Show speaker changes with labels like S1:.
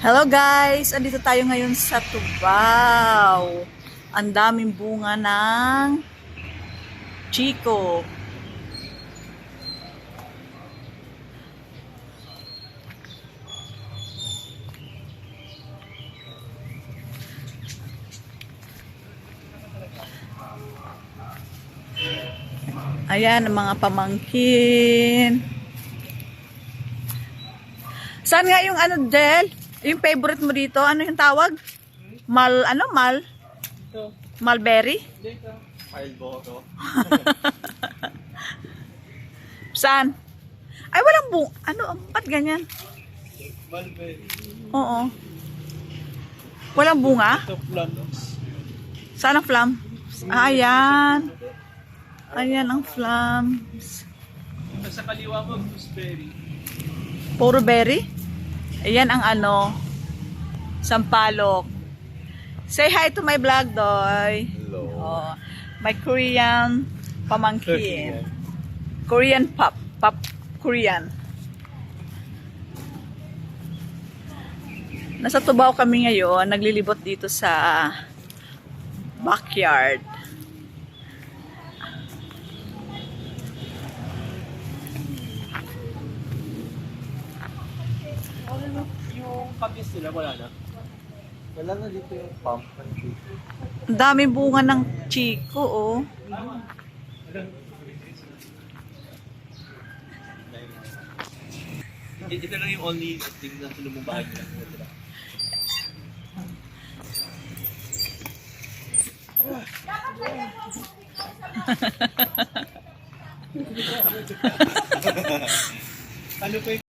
S1: Hello guys! Andito tayo ngayon sa Tubao. Ang daming bunga ng Chico. Ayan, ang mga pamangkin. Saan nga yung ano, Del? Yung favorite mo dito? Ano yung tawag? Mal, ano, mal?
S2: Ito.
S1: Mulberry?
S2: Dito. File boro.
S1: Saan? Ay, walang bu... Ano, ba't ganyan?
S2: Mulberry.
S1: Oo. Walang bunga?
S2: Ito plums.
S1: Saan ang flam? Ah, ayan. Ayan ang flams.
S2: Sa kaliwa mo, gooseberry.
S1: Puro berry? Ayan ang ano, sampalok. Say hi to my vlog, Doy.
S2: Hello.
S1: Oh, my Korean pamangkin. Korean pop. Pop Korean. Nasa Tubao kami ngayon. Naglilibot dito sa backyard.
S2: Ano na? Yung kapis nila, wala na. Wala na dito yung pump.
S1: Ang dami bunga ng chiko, oh.
S2: Ito lang yung only thing na lumubahag nila. ano pa yung